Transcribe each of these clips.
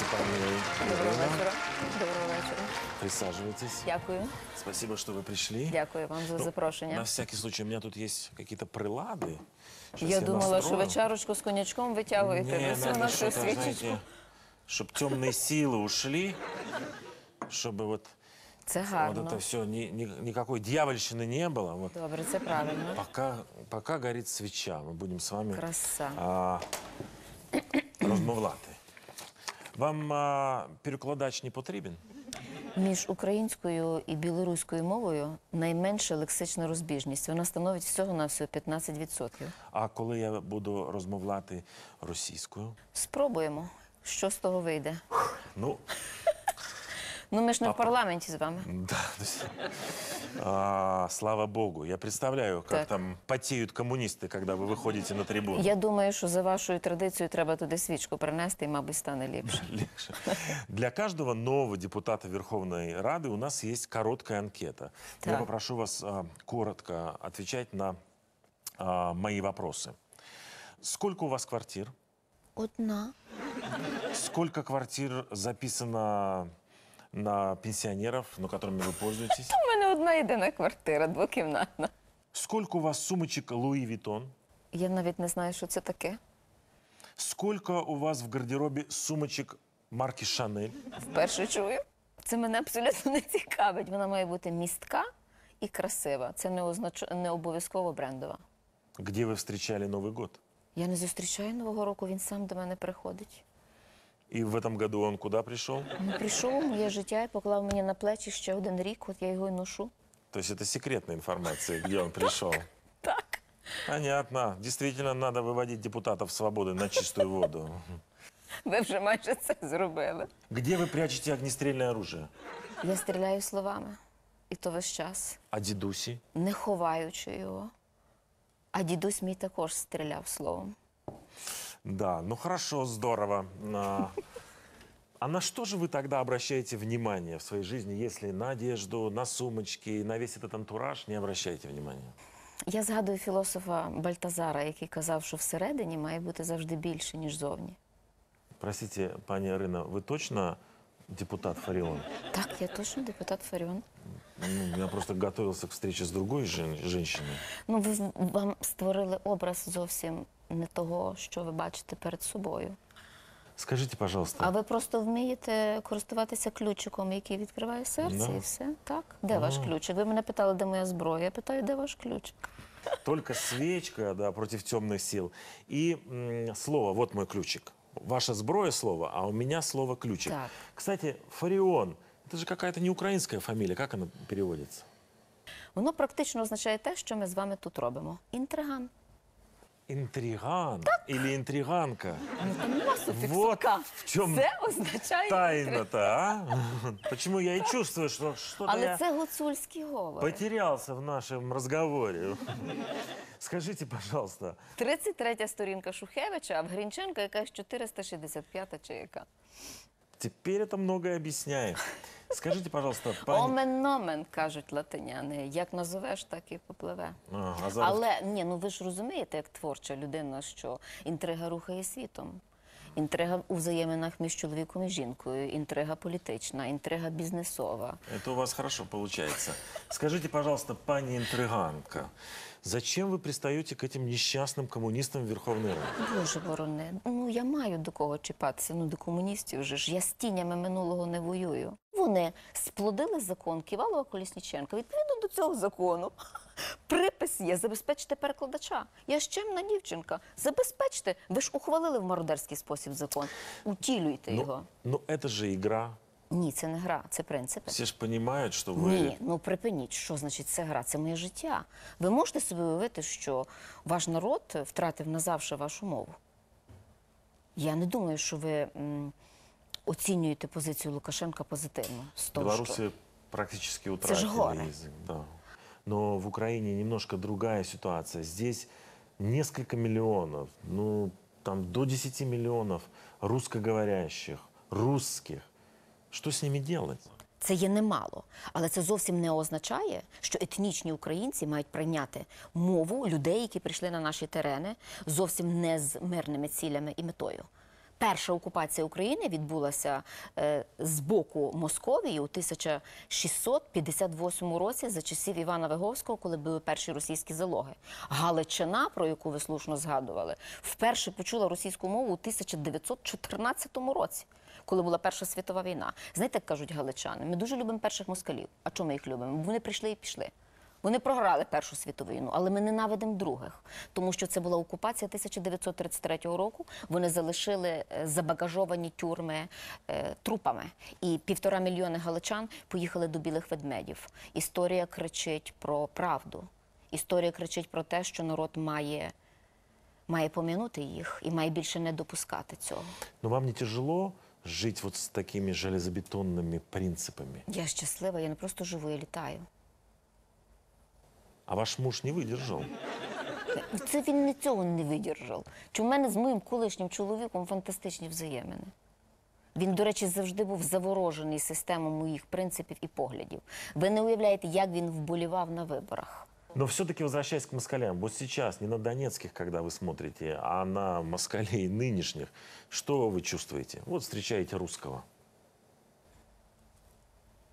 Здравствуйте, пани Доброго Ирина. вечора. Доброго вечора. Присаживайтесь. Дякую. Спасибо, что вы пришли. Дякую вам за Ну, запрошення. На всякий случай, у меня тут есть какие-то прилады. Щас Я думала, що настрою. ви чарочку з конячком витягуєте Не, на всю надо нашу что-то, свічечку. знаете, чтобы темные силы ушли, чтобы вот, Це вот гарно. это все, ни, ни- никакой дьявольщины не было. Вот Добре, це правильно. пока, пока горит свеча, мы будем с вами Краса. а, розмовляти. Вам а, перекладач не потрібен? Між українською і білоруською мовою найменша лексична розбіжність. Вона становить всього на всього 15%. А коли я буду розмовляти російською? Спробуємо, що з того вийде. Ну, Ну ми ж не в парламенті з вами. да, то есть, а, слава богу. Я представляю, как Так. там потеют коммунисты, когда вы выходите на трибуну. Я думаю, що за вашою традицією треба туди свічку принести і, мабуть, стане ліпше. Легче. Для каждого нового депутата Верховной Рады у нас есть короткая анкета. Я Так. попрошу вас а, коротко отвечать на а, мои вопросы. Сколько у вас квартир? Одна. Сколько квартир записано на пенсионеров, ну, которыми вы пользуетесь? У мене одна єдина квартира, двокімнатна. Сколько у вас сумочек Луи Виттон? Я навіть не знаю, що це таке. Сколько у вас в гардеробе сумочек марки Шанель? Вперше чую. Це мене абсолютно не цікавить. Вона має бути містка і красива. Це не, означ... не обов'язково брендова. Где вы встречали Новый год? Я не зустрічаю Нового року, він сам до мене приходить. И в этом году он куда пришел? Він прийшов в моє життя і поклав мені на плечі ще один рік, от я його й ношу. То есть это секретная информация, где он пришел. Так. Понятно. Действительно, надо выводить депутатов свободы на чистую воду. Ви вже майже це зробили. Где вы прячете огнестрельное оружие? Я стріляю словами. І то весь час, А дедуси? не ховаючи його. А дідусь мій також стріляв словом. Да, ну хорошо, здорово. А, а на что же вы тогда обращаете внимание в своей жизни, если на одежду, на сумочки, на весь этот антураж не обращаете внимания? Я згадую філософа Бальтазара, який казав, що всередині має бути завжди більше, ніж зовні. Простите, пани Арина, вы точно депутат Фарион? Так, я точно депутат Фаріон. Ну, я просто готовился к встрече с другой жен- женщиной. Ну, ви вам створили образ зовсім не того, що ви бачите перед собою. Скажите, пожалуйста, А ви просто вмієте користуватися ключиком, який відкриває серце, Да. і все. Так? Де ваш ключик? Ви мене питали, де моя зброя. Я питаю, де ваш ключик? только свечка да, против темных сил и м, слово, вот мой ключик. Ваше сброя слово, а у меня слово ключик. Так. Кстати, Фарион, это же какая-то не украинская фамилия, как она переводится? Воно практично означає те, що ми з вами тут робимо. Інтриган. Или суфіксу Вот в чому Це означає. Тайна-то, а? Почему я и чувствую, что что-то Але я це гуцульські говори. потерялся в нашем разговоре. Скажите, пожалуйста, 33 сторінка Шухевича, а в Грінченка якась 465 чи яка. теперь это многое объясняет. Скажите, пожалуйста, пани... Омен номен, кажуть латиняни. Як назовеш, так і попливе. А, а зараз Але ні, ну ви ж розумієте, як творча людина, що інтрига рухає світом. Інтрига у взаєминах між чоловіком і жінкою, інтрига політична, інтрига бізнесова. Это у вас хорошо получается. Скажите, пожалуйста, пани интриганка, зачем вы пристаете к этим несчастным коммунистам в Верховной Раде? Боже ворони, ну я маю до кого чіпатися. Ну до комуністів вже ж я з тінями минулого не воюю. Вони сплодили закон Ківалова Колісніченка. Відповідно до цього закону. Припис є забезпечте перекладача. Я ж чемна дівчинка. Забезпечте. Ви ж ухвалили в мародерський спосіб закон. Утілюйте його. Ну, ну, это же игра. Ні, це не гра, це принципи. Все же понимают, что вы... Ні, ну припиніть, що значить це гра? Це моє життя. Ви можете собі уявити, що ваш народ втратив назавше вашу мову? Я не думаю, що ви м, оцінюєте позицію Лукашенка позитивно. З того. Белорусы практически же утратили язык. Да. Но в Украине немножко другая ситуация. Здесь несколько миллионов, ну, там до 10 миллионов русскоговорящих, русских. Что с ними делать? Це є немало, але це зовсім не означає, що етнічні українці мають прийняти мову людей, які прийшли на наші терени, зовсім не з мирними цілями і метою. Перша окупація України відбулася е, з боку Московії у 1658 році за часів Івана Виговського, коли були перші російські залоги. Галичина, про яку ви слушно згадували, вперше почула російську мову у 1914 році. Коли була Перша світова війна, знаєте, як кажуть галичани, ми дуже любимо перших москалів. А чому ми їх любимо? Вони прийшли і пішли. Вони програли Першу світову війну, але ми ненавидимо других, тому що це була окупація 1933 року. Вони залишили е, забагажовані тюрми е, трупами, і півтора мільйони галичан поїхали до білих ведмедів. Історія кричить про правду. Історія кричить про те, що народ має, має пом'янути їх і має більше не допускати цього. Но вам не тяжело жить вот с такими железобетонными принципами? Я щаслива, я не просто живу, я літаю. А ваш муж не выдержал? Це він не цього не видержав. Чи в мене з моїм колишнім чоловіком фантастичні взаємини? Він, до речі, завжди був заворожений системою моїх принципів і поглядів. Ви не уявляєте, як він вболівав на виборах. Но все-таки возвращаясь к москалям, вот сейчас, не на донецких, когда вы смотрите, а на москалей нынешних, что вы чувствуете? Вот встречаете русского.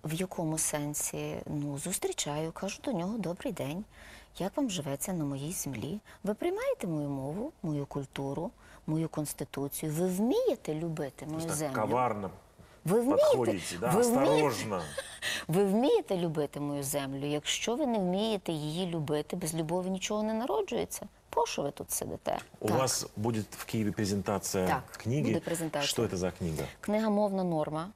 В якому сенсі? Ну, зустрічаю, кажу до нього добрий день. Як вам живеться на моїй землі? Ви приймаєте мою мову, мою культуру, мою конституцію? Ви вмієте любити мою так землю? коварно Ви вмієте? да, ви вмієте? Ви вмієте любити мою землю? Якщо ви не вмієте її любити, без любові нічого не народжується. Пощо ви тут сидите? У Так. вас будет в Киеве презентация Так, книги. будет презентация. Что это за книга? Книга мовна норма.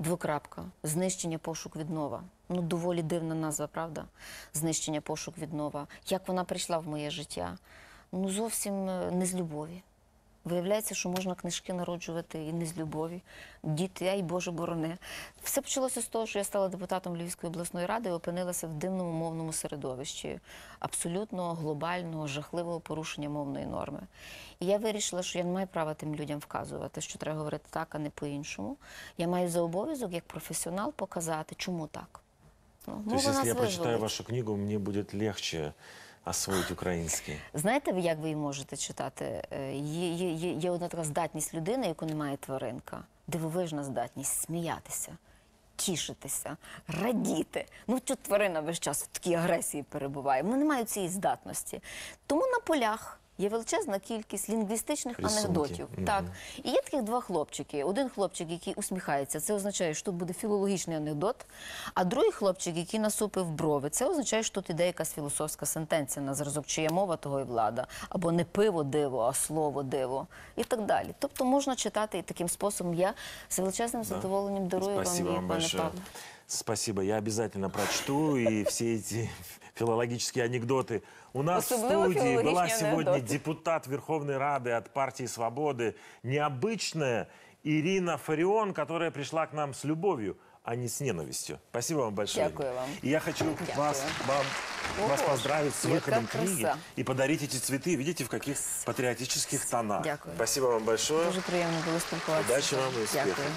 Двокрапка. Знищення пошук віднова. Ну, доволі дивна назва, правда? Знищення пошук віднова. Як вона прийшла в моє життя? Ну, зовсім е, не з любові. Виявляється, що можна книжки народжувати і не з любові. Діти, ай Боже борони. Все почалося з того, що я стала депутатом Львівської обласної ради і опинилася в дивному мовному середовищі абсолютно глобального, жахливого порушення мовної норми. І я вирішила, що я не маю права тим людям вказувати, що треба говорити так, а не по-іншому. Я маю за обов'язок як професіонал показати, чому так. Ну, То есть, если я прочитаю вашу книгу, мне будет легче освоить украинский. Знаєте, як ви її можете читати? Е, Є, є, є, є одна така здатність людини, яку не має тваринка, дивовижна здатність сміятися, тішитися, радіти. Ну, що тварина весь час в такій агресії перебуває. Вони не мають цієї здатності. Тому на полях. Є величезна кількість лінгвістичних Рисунки. анекдотів. Мгм. Так. І є таких два хлопчики. Один хлопчик, який усміхається, це означає, що тут буде філологічний анекдот. А другий хлопчик, який насупив брови, це означає, що тут іде якась філософська сентенція на зразок, чия мова, того і влада. Або не пиво диво, а слово диво. І так далі. Тобто можна читати і таким способом. Я з величезним задоволенням дарую Спасибо вам вам пане. Павло. Спасибо, я обязательно прочту и все эти филологические анекдоты. У нас Особливо в студии была филологічні сегодня анекдоти. депутат Верховной Рады от партии Свободы, необычная Ирина Фарион, которая пришла к нам с любовью, а не с ненавистью. Спасибо вам большое. Дякую вам. И я хочу Дякую. вас, вам, вас Ого, поздравить с яка выходом книги краса. и подарить эти цветы. Видите, в каких патриотических тонах. Дякую. Спасибо вам большое. Дуже приємно було спілкуватися. Удачі вам і успіху. Дякую.